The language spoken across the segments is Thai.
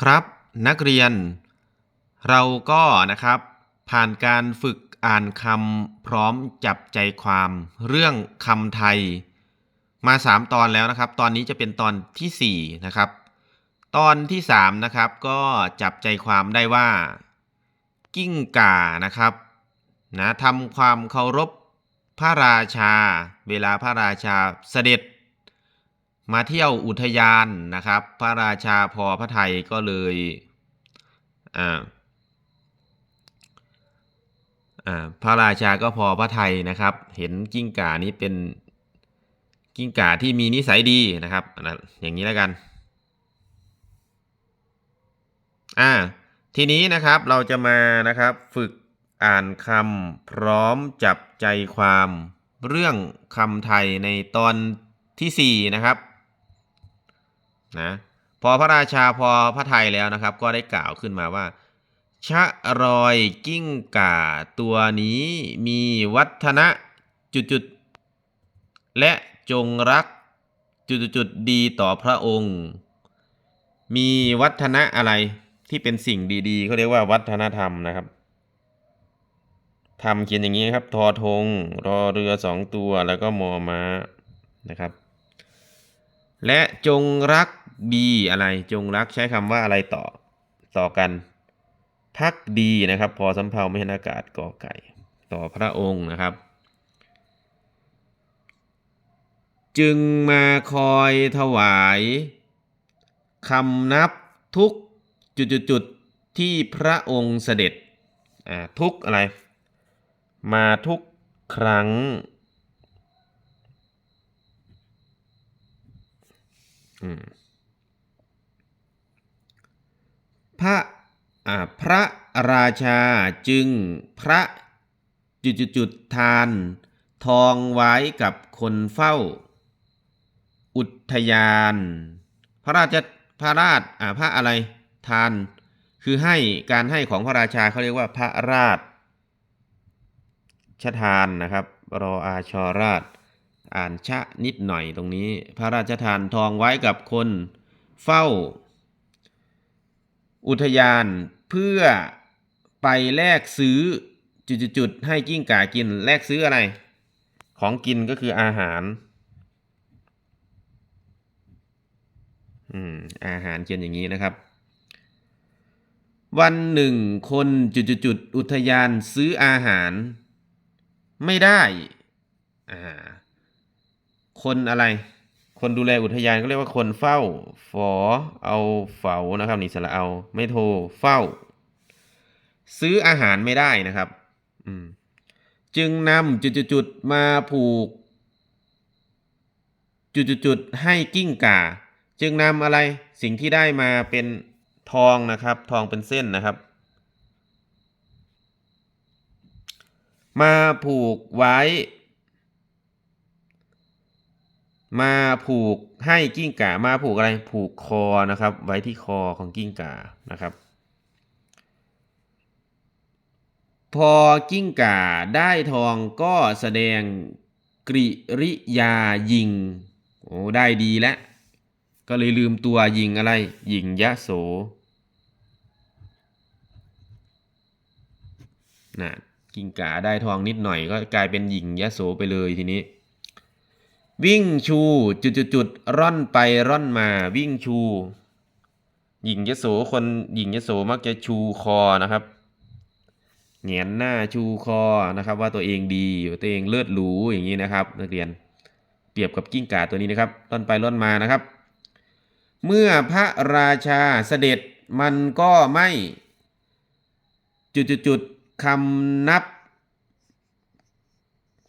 ครับ นักเรียน เราก็นะครับ ผ่านการฝึกอ่านคำพร้อมจับใจความ เรื่องคำไทย มา 3 ตอนแล้วนะครับ ตอนนี้จะเป็นตอนทีสี่4 นะครับ ตอนที่ 3 นะครับ ก็จับใจความได้ว่า กิ้งก่านะครับนะทำความเคารพพระราชา เวลาพระราชาเสด็จ มาเที่ยวอุทยานนะครับ พระราชาพอพระไทยก็เลยอ่าอ่าพระราชาก็พอพระไทยนะครับ เห็นกิ้งก่านี้เป็นกิ้งก่าที่มีนิสัยดีนะครับนะอย่างนี้แล้วกันอ่าทีนี้นะครับเราจะมานะครับฝึกอ่านคำพร้อมจับใจความเรื่องคำไทยในตอนที่ 4 นะครับ นะพอพระราชาพอพระไทยแล้วนะครับ ก็ได้กล่าวขึ้นมาว่า ชะรอยกิ้งก่าตัวนี้มีวัฒนะจุดๆและจงรักจุดๆดีต่อพระองค์ มีวัฒนะอะไรที่เป็นสิ่งดีๆเขาเรียกว่าวัฒนธรรมนะครับทำเขียนอย่างนี้ครับ ทอทงรอเรือสองตัวแล้วก็มอม้านะครับ และจงรักดีอะไรจงรักใช้คำว่าอะไรต่อ ต่อกัน พักดีนะครับ พอสำเพาไม่เห็นอากาศกอไก่ ต่อพระองค์นะครับ จึงมาคอยถวายคำนับทุกจุดๆๆที่พระองค์เสด็จทุกอะไร มาทุกครั้ง อืม พระพระราชาจึงพระจุดจุดจุดทาน ทองไว้กับคนเฝ้า อุทยาน พระราชพระราชอ่าพระอะไรทาน คือให้การให้ของพระราชาเขาเรียกว่าพระราชชทานนะครับรออาชอราช อ่านชะนิดหน่อยตรงนี้ พระราชทานทองไว้กับคนเฝ้า อุทยานเพื่อไปแลกซื้อจุดๆให้กิ้งก่ากินแลกซื้ออะไร ของกินก็คืออาหารอืมอาหารเขียนอย่างนี้นะครับ วันหนึ่งคนจุดๆอุทยานซื้ออาหารไม่ได้อ่า คนอะไร คนดูแลอุทยานก็เรียกว่าคนเฝ้า ฝอ เอาเฝานะครับ นี่สระเอา ไม่โทรเฝ้า ซื้ออาหารไม่ได้นะครับ อืม จึงนำจุดๆมาผูก จุดๆให้กิ้งก่า จึงนำอะไร สิ่งที่ได้มาเป็นทองนะครับ ทองเป็นเส้นนะครับมาผูกไว้ มาผูกให้กิ้งก่ามาผูกอะไรผูกคอนะครับ ไว้ที่คอของกิ้งก่านะครับ พอกิ้งก่าได้ทองก็แสดงกริริยายิงโอ้ได้ดีแล้วก็เลยลืมตัวยิงอะไร ยิงยะโสนะกิ้งก่าได้ทองนิดหน่อยก็กลายเป็นหญิงยะโสไปเลยทีนี้ วิ่งชู จุดๆๆร่อนไปร่อนมา วิ่งชู หญิงยโสคนหญิงยโสมักจะชูคอนะครับเหงียนหน้าชูคอนะครับ ว่าตัวเองดีตัวเองเลิศหรูอย่างนี้นะครับ นักเรียนเปรียบกับกิ้งก่าตัวนี้นะครับร่อนไปร่อนมานะครับ เมื่อพระราชาเสด็จมันก็ไม่จุดๆๆคำนับ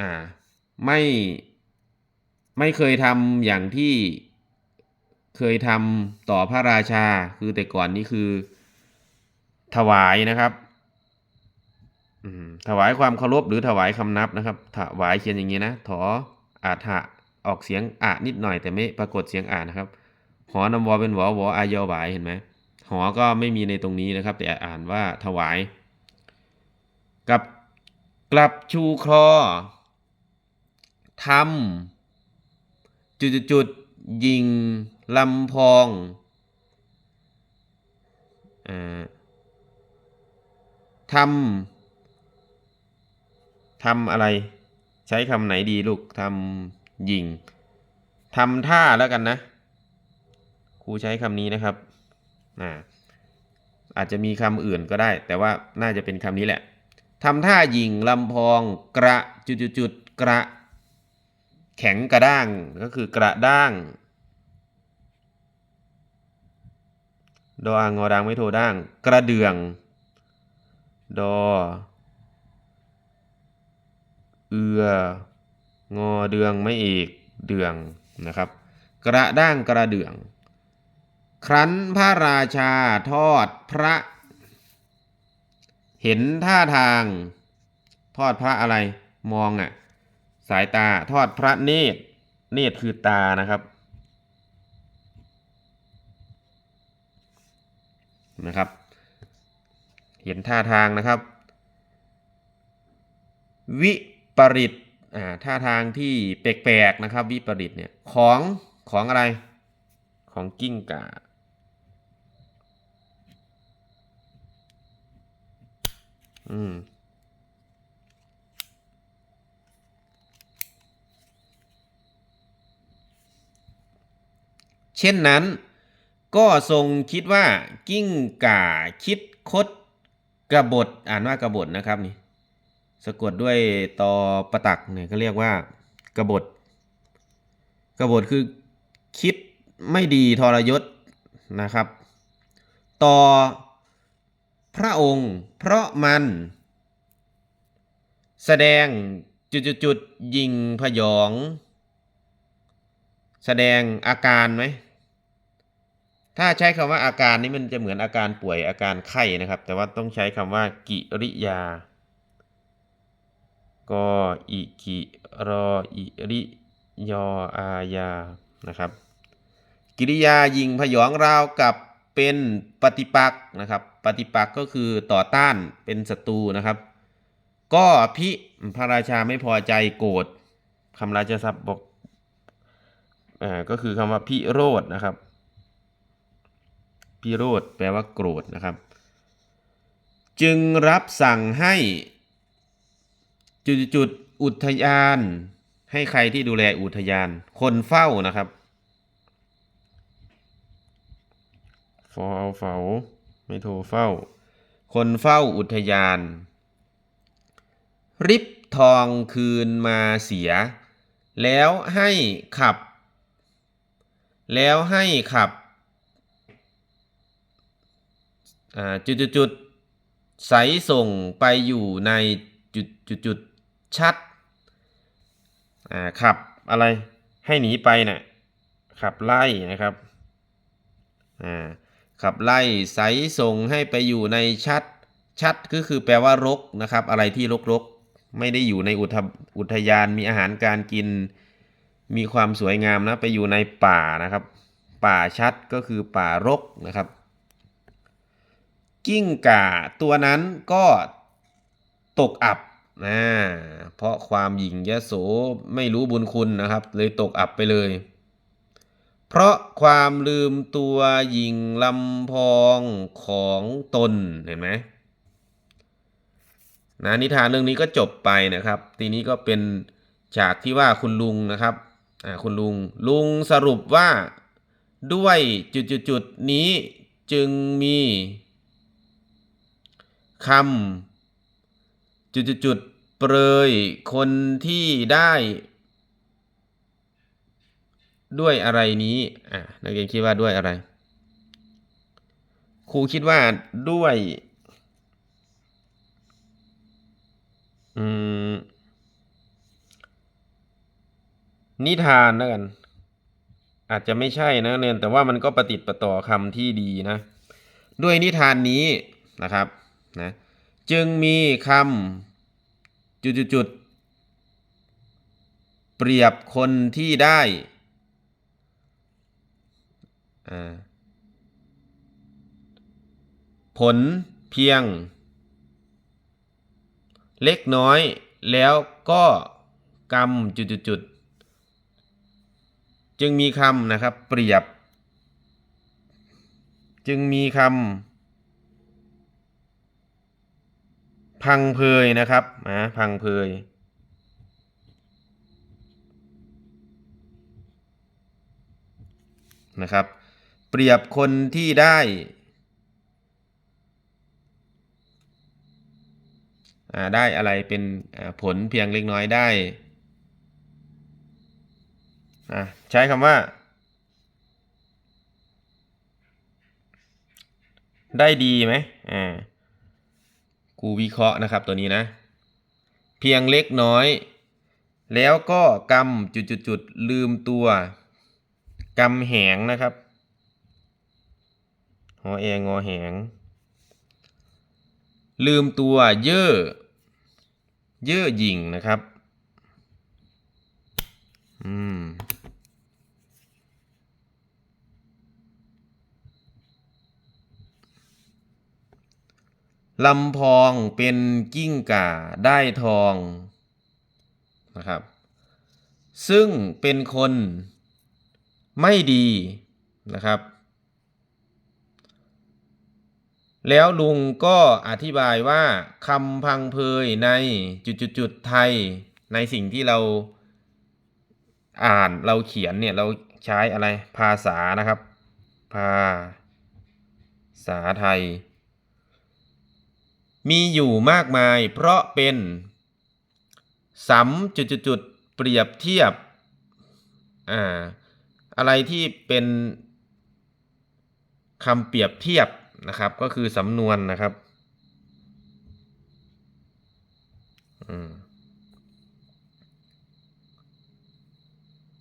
อ่าไม่ ไม่เคยทำอย่างที่เคยทำต่อพระราชา คือแต่ก่อนนี้คือถวายนะครับถวายความเคารพหรือถวายคำนับนะครับ ถวายเขียนอย่างนี้นะ ถออาถะออกเสียงอะนิดหน่อยแต่ไม่ปรากฏเสียงอ่านนะครับ หอนำวอเป็นหวอวออายอหวายเห็นไหมหอก็ไม่มีในตรงนี้นะครับ แต่อ่านว่าถวาย กับกลับชูคลอทำ จุดๆๆยิงลำพองอทำทำอะไร ใช้คำไหนดีลูกทำยิงทำท่าแล้วกันนะ ครูใช้คำนี้นะครับอ่าอาจจะมีคำอื่นก็ได้ แต่ว่าน่าจะเป็นคำนี้แหละทำท่ายิงลำพอง กระจุดจุดกระ แข็งกระด้างก็คือกระด้างดออางอดังไม่โทด้าง กระเดือง ดอ เอือ งอเดืองไม่เอกเดืองนะครับ กระด้างกระเดือง ครั้นพระราชาทอดพระ เห็นท่าทาง ทอดพระอะไรมองอะ สายตาทอดพระเนตร เนตรคือตานะครับ นะครับ เห็นท่าทางนะครับ วิปริตอ่าท่าทางที่แปลกๆนะครับ วิปริตเนี่ยของของอะไรของกิ้งก่าอืม เช่นนั้น ก็ทรงคิดว่ากิ้งก่าคิดคดกระบฏอ่านว่ากระบฏนะครับนี่สะกดด้วยตอประตักเนี่ยก็เรียกว่ากระบฏกบฏคือคิดไม่ดีทรยศนะครับ ต่อพระองค์เพราะมัน แสดงจุดๆยิงพยอง แสดงอาการไหม ถ้าใช้คำว่าอาการนี้มันจะเหมือนอาการป่วยอาการไข้นะครับ แต่ว่าต้องใช้คำว่ากิริยา กออิกิรออิริยออายานะครับ กิริยายิงพยองราวกับเป็นปฏิปักษ์นะครับ ปฏิปักษ์ก็คือต่อต้านเป็นศัตรูนะครับ ก็พิพระราชาไม่พอใจโกรธคำราชศัพท์บอกอ่าก็คือคำว่าพิโรธนะครับ พิโรธแปลว่าโกรธนะครับ จึงรับสั่งให้จุดจุดๆอุทยาน ให้ใครที่ดูแลอุทยาน คนเฝ้านะครับฟอเอาเฝ้าไม่โทรเฝ้า คนเฝ้าอุทยาน ริบทองคืนมาเสีย แล้วให้ขับ แล้วให้ขับอ่า จุดจุดจุดๆใสส่งไปอยู่ในจุดจุดจุดๆชัดขับอะไรให้หนีไปน่ะขับไล่นะครับขับไล่ใสส่งให้ไปอยู่ในชัด ชัดก็คือแปลว่ารกนะครับ อะไรที่รกรกๆไม่ได้อยู่ในอุทอุทยานมีอาหารการกิน มีความสวยงามนะไปอยู่ในป่านะครับ ป่าชัดก็คือป่ารกนะครับ กิ้งก่าตัวนั้นก็ตกอับนะเพราะความหยิ่งยโสไม่รู้บุญคุณนะครับ เลยตกอับไปเลย เพราะความลืมตัวหญิงลำพองของตนเห็นไหมนะนิทานเรื่องนี้ก็จบไปนะครับ ทีนี้ก็เป็นฉากที่ว่าคุณลุงนะครับคุณลุงลุงสรุปว่าด้วยจุดๆนี้จึงมี คำจุดๆๆเปรยคนที่ได้ ด้วยอะไรนี้อะนักเรียนคิดว่าด้วยอะไร ครูคิดว่าด้วย อืม นิทานแล้วกัน อาจจะไม่ใช่นะเรียนแต่ว่ามันก็ประติดประต่อคำที่ดีนะ ด้วยนิทานนี้นะครับ นะจึงมีคำจุดๆๆเปรียบคนที่ได้ผลเพียง เล็กน้อยแล้วก็กรรมจุดๆจึงมีคำนะครับ เปรียบ จึงมีคำ พังเพยนะครับนะพังเพยนะครับ เปรียบคนที่ได้อ่าได้อะไรเป็นผลเพียงเล็กน้อยได้อ่าใช้คำว่า ได้ดีไหมอ่า กูวิเคราะห์นะครับตัวนี้นะ เพียงเล็กน้อย แล้วก็กำจุดๆๆลืมตัวกำแหงนะครับหอแองอแหง ลืมตัวเย่อเย่อหยิ่งนะครับ อืม ลำพองเป็นกิ้งก่าได้ทองนะครับ ซึ่งเป็นคนไม่ดีนะครับ แล้วลุงก็อธิบายว่าคำพังเพยในจุดๆไทยในสิ่งที่เราอ่านเราเขียนเนี่ยเราใช้อะไรภาษานะครับ ภาษาไทย มีอยู่มากมายเพราะเป็นสำจุดๆเปรียบเทียบอ่าอะไรที่เป็นคำเปรียบเทียบนะครับ ก็คือสำนวนนะครับม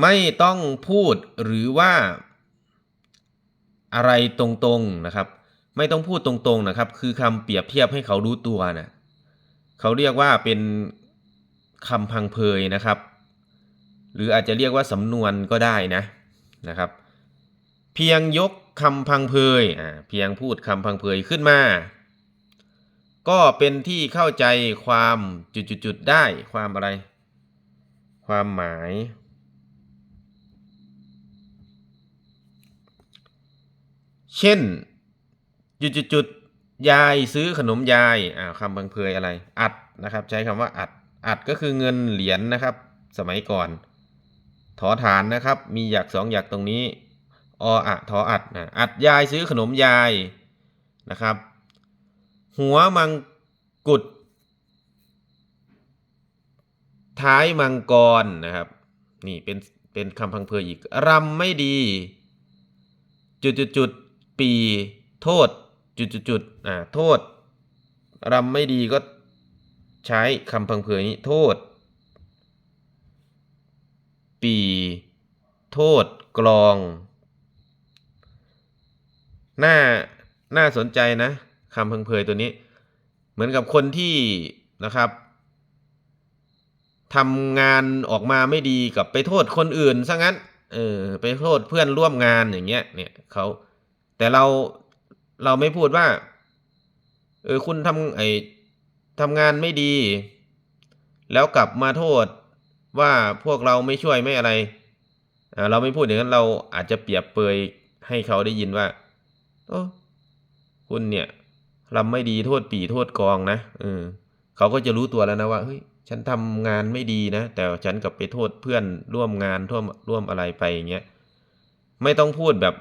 ไม่ต้องพูดหรือว่าอะไรตรงๆนะครับ ไม่ต้องพูดตรงๆนะครับ คือคำเปรียบเทียบให้เขารู้ตัวนะเขาเรียกว่าเป็นคำพังเพยนะครับ หรืออาจจะเรียกว่าสำนวนก็ได้นะนะครับ เพียงยกคำพังเพยอ่าเพียงพูดคำพังเพยขึ้นมา ก็เป็นที่เข้าใจความจุดๆๆได้ความอะไร ความหมาย เช่น จุดๆๆยายซื้อขนมยายอ่าคำพังเพยอะไร อัดนะครับ ใช้คำว่าอัด อัดก็คือเงินเหรียญนนะครับ สมัยก่อนถอฐานนะครับ มีหยักสองหยักตรงนี้ออะทออัดนะอัดยายซื้อขนมยายนะครับ หัวมังกุด ท้ายมังกรนะครับ นี่เป็นเป็นคำพังเพยอีกรำไม่ดี จุดจุดจุดปีโทษ จุดจุดจุดอ่าโทษรำไม่ดีก็ใช้คำพังเพยนี้โทษ ปี โทษกลอง น่า น่าสนใจนะคำพังเพยตัวนี้ เหมือนกับคนที่นะครับทำงานออกมาไม่ดีกับไปโทษคนอื่นซะงั้น เออ ไปโทษเพื่อนร่วมงานอย่างเงี้ย เนี่ยเขา แต่เรา เราไม่พูดว่า เออคุณทำไอทำงานไม่ดี แล้วกลับมาโทษว่าพวกเราไม่ช่วยไม่อะไรเเราไม่พูดอย่างนั้นเราอาจจะเปรียบเปยให้เขาได้ยินว่าโอ้คุณเนี่ยรำไม่ดีโทษปีโทษกองนะเออเขาก็จะรู้ตัวแล้วนะว่าเฮ้ยฉันทำงานไม่ดีนะ แต่ฉันกลับไปโทษเพื่อนร่วมงานร่วมร่วมอะไรไปอย่างเงี้ยไม่ต้องพูดแบบ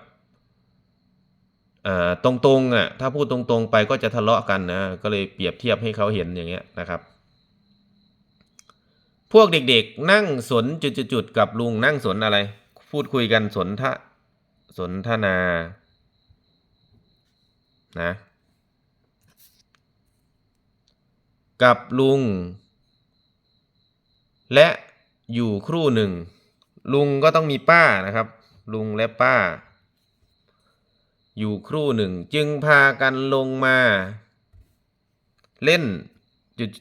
ตรงๆอะถ้าพูดตรงๆไปก็จะทะเลาะกันนะก็เลยเปรียบเทียบให้เขาเห็นอย่างเงี้ยนะครับ พวกเด็กๆ นั่งสนจุดๆๆกับลุงนั่งสนอะไร พูดคุยกันสนทะสนทนานะกับลุง และอยู่ครู่หนึ่ง ลุงก็ต้องมีป้านะครับ ลุงและป้า อยู่ครู่หนึ่ง จึงพากันลงมา เล่น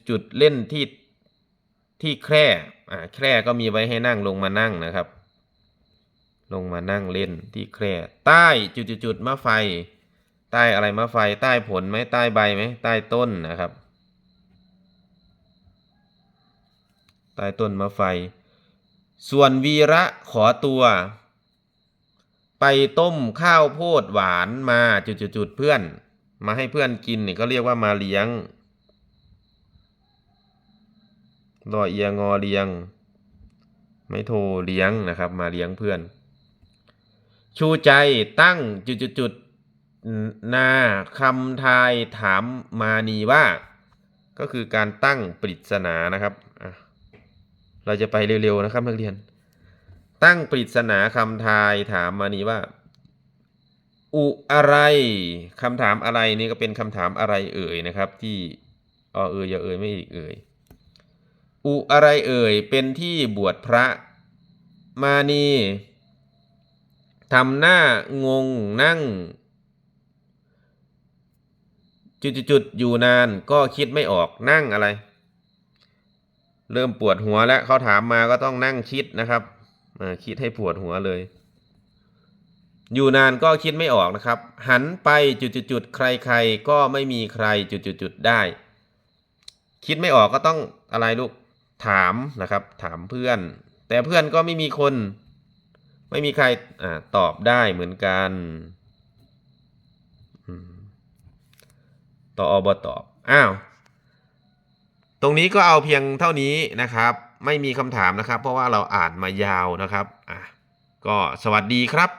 จุดๆเล่นที่ที่แคร่อ่าแคร่ก็มีไว้ให้นั่งลงมานั่งนะครับ ลงมานั่งเล่นที่แคร่ใต้จุดๆๆมะไฟ ใต้อะไรมะไฟ ใต้ผลไหมใต้ใบไหมใต้ต้นนะครับ ใต้ต้นมะไฟ ส่วนวีระขอตัว ไปต้มข้าวโพดหวานมาจุดๆเพื่อน มาให้เพื่อนกินนี่ก็เรียกว่ามาเลี้ยงรอเอียงอเลียง ไม่โทรเลี้ยงนะครับ มาเลี้ยงเพื่อน ชูใจตั้งจุดๆนาคำทายถามมานีว่า ก็คือการตั้งปริศนานะครับเราจะไปเร็วๆนะครับนักเรียน ตั้งปริศนาคำทายถามมานีว่า อุอะไรคำถามอะไรนี่ก็เป็นคำถามอะไรเอ่ยนะครับ ที่อ๋อเอ่ยอย่าเอ่ยไม่อีกเอ่ยอุอะไรเอ่ยเป็นที่บวชพระมานีทำหน้างงนั่ง จุดๆอยู่นานก็คิดไม่ออกนั่งอะไร เริ่มปวดหัวแล้วเขาถามมาก็ต้องนั่งคิดนะครับ คิดให้ปวดหัวเลย อยู่นานก็คิดไม่ออกนะครับ หันไปจุดๆใครๆก็ไม่มีใครจุดๆได้ คิดไม่ออกก็ต้องอะไรลูกถามนะครับ ถามเพื่อน แต่เพื่อนก็ไม่มีคน ไม่มีใครอตอบได้เหมือนกันต่ออบตอบอ้าว ตรงนี้ก็เอาเพียงเท่านี้นะครับ ไม่มีคำถามนะครับ เพราะว่าเราอ่านมายาวนะครับอะก็สวัสดีครับ